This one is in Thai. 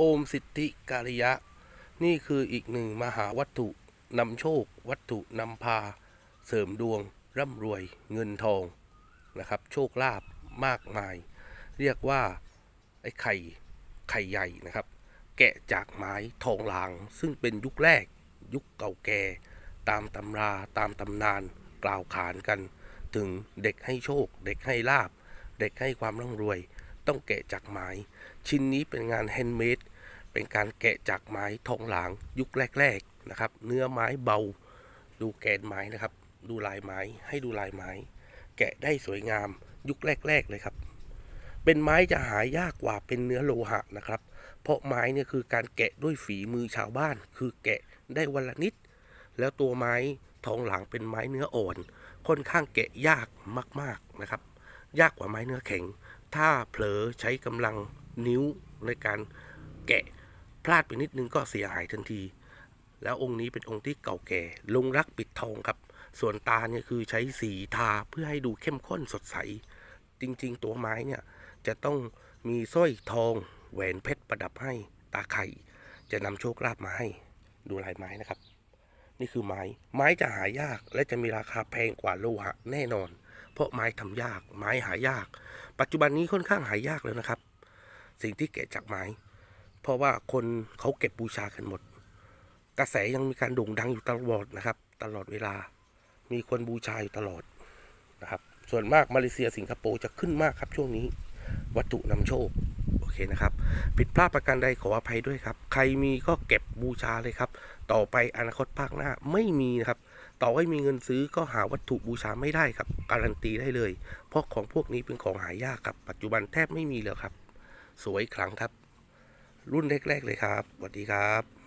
โอมสิทธิการิยะ นี่คืออีกหนึ่งมหาวัตถุนำโชค วัตถุนำพา เสริมดวง ร่ำรวยเงินทองนะครับ โชคลาภมากมาย เรียกว่าไอ้ไข่ไข่ใหญ่นะครับ แกะจากไม้ทองหลาง ซึ่งเป็นยุคแรก ยุคเก่าแก่ ตามตำราตามตำนานกล่าวขานกัน ถึงเด็กให้โชค เด็กให้ลาบ เด็กให้ความร่ำรวย ต้องแกะจากไม้ ชิ้นนี้เป็นงานแฮนด์เมดเป็นการแกะจากไม้ทองหลางยุคแรกๆนะครับ เนื้อไม้เบา ดูแกนไม้นะครับ ดูลายไม้ให้ดูลายไม้ แกะได้สวยงามยุคแรก ๆ เลยครับ เป็นไม้จะหายากกว่าเป็นเนื้อโลหะนะครับ เพราะไม้เนี่ยคือการแกะด้วยฝีมือชาวบ้าน คือแกะได้วันละนิด แล้วตัวไม้ทองหลางเป็นไม้เนื้ออ่อน ค่อนข้างแกะยากมากๆนะครับ ยากกว่าไม้เนื้อแข็ง ถ้าเผลอใช้กำลังนิ้วในการแกะพลาดไปนิดนึงก็เสียหายทันที แล้วองค์นี้เป็นองค์ที่เก่าแก่ ลงรักปิดทองครับ ส่วนตาเนี่ยคือใช้สีทาเพื่อให้ดูเข้มข้นสดใส จริงๆ ตัวไม้เนี่ยจะต้องมีสร้อยทอง แหวนเพชรประดับให้ตาไข่ จะนำโชคลาภมาให้ดูลายไม้นะครับ นี่คือไม้ ไม้จะหายากและจะมีราคาแพงกว่าโลหะแน่นอน เพราะไม้ทำยาก ไม้หายาก ปัจจุบันนี้ค่อนข้างหายากแล้วนะครับ สิ่งที่แกะจากไม้ เพราะว่าคนเขาเก็บบูชากันหมด กระแสยังมีการโด่งดังอยู่ตลอดนะครับ ตลอดเวลา มีคนบูชาอยู่ตลอดนะครับ ส่วนมากมาเลเซียสิงคโปร์จะขึ้นมากครับช่วงนี้ วัตถุนำโชคโอเคนะครับ ผิดพลาดประการใดขออภัยด้วยครับ ใครมีก็เก็บบูชาเลยครับ ต่อไปอนาคตภาคหน้าไม่มีนะครับ ต่อให้มีเงินซื้อก็หาวัตถุบูชาไม่ได้ครับ การันตีได้เลย เพราะของพวกนี้เป็นของหายากครับ ปัจจุบันแทบไม่มีแล้วครับ สวยครั้งครับ รุ่นแรก ๆ เลยครับสวัสดีครับ